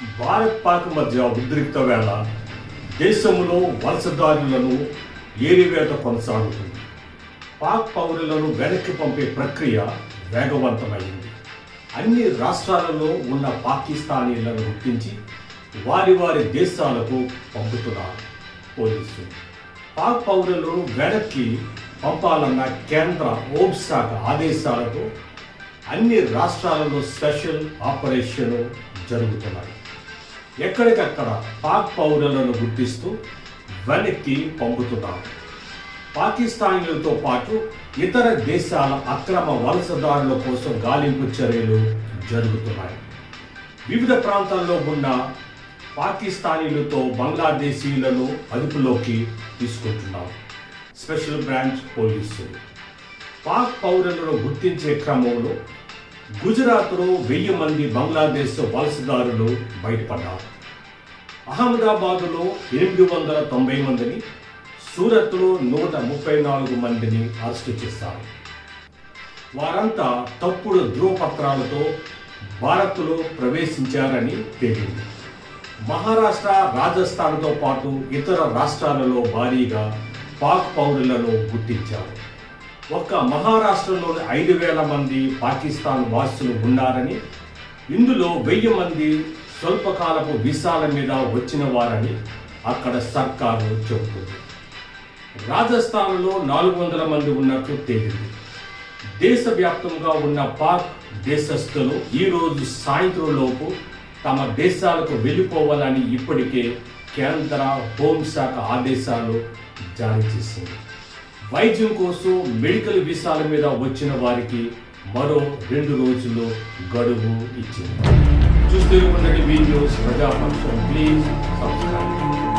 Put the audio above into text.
భారత్ పాక్ మధ్య ఉద్రిక్త వేళ దేశంలో వలసదారులను ఏరివేత కొనసాగుతుంది. పాక్ పౌరులను వెనక్కి పంపే ప్రక్రియ వేగవంతమైంది. అన్ని రాష్ట్రాలలో ఉన్న పాకిస్తానీలను గుర్తించి వారి వారి దేశాలకు పంపుతున్నారు పోలీసులు. పాక్ పౌరులను వెనక్కి పంపాలన్న కేంద్ర హోంశాఖ ఆదేశాలతో అన్ని రాష్ట్రాలలో స్పెషల్ ఆపరేషన్ జరుగుతున్నాయి. ఎక్కడికక్కడ పాక్ పౌరులను గుర్తిస్తూ వెనక్కి పంపుతున్నారు పాకిస్తానీలతో పాటు ఇతర దేశాల అక్రమ వలసదారుల కోసం గాలింపు చర్యలు జరుగుతున్నాయి. వివిధ ప్రాంతాల్లో ఉన్న పాకిస్తానీలతో బంగ్లాదేశీలను అదుపులోకి తీసుకుంటున్నారు స్పెషల్ బ్రాంచ్ పోలీసులు. పాక్ పౌరులను గుర్తించే క్రమంలో గుజరాత్లో వెయ్యి మంది బంగ్లాదేశ్ వలసదారులు బయటపడ్డారు. అహ్మదాబాదులో ఎనిమిది వందల తొంభై మందిని సూరత్లో నూట ముప్పై నాలుగు మందిని అరెస్టు చేశారు. వారంతా తప్పుడు ధృవపత్రాలతో భారత్లో ప్రవేశించారని తేలింది. మహారాష్ట్ర రాజస్థాన్తో పాటు ఇతర రాష్ట్రాలలో భారీగా పాక్ పౌరులను గుర్తించారు. ఒక్క మహారాష్ట్రలోని ఐదు వేల మంది పాకిస్తాన్ వాసులు ఉన్నారని ఇందులో వెయ్యి మంది స్వల్పకాలపు వీసాల మీద వచ్చిన వారని అక్కడ సర్కారు చెబుతుంది. రాజస్థాన్లో నాలుగు వందల మంది ఉన్నట్లు తేలింది. దేశవ్యాప్తంగా ఉన్న పాక్ దేశస్థులు ఈరోజు సాయంత్రంలోపు తమ దేశాలకు వెళ్ళిపోవాలని ఇప్పటికే కేంద్ర హోంశాఖ ఆదేశాలు జారీ చేసింది. వైద్యం కోసం మెడికల్ వీసాల మీద వచ్చిన వారికి మరో రెండు రోజుల్లో గడువు ఇచ్చింది. చూస్తూ ఉండండి వీడియోస్ ప్రజాపక్షం. Please subscribe.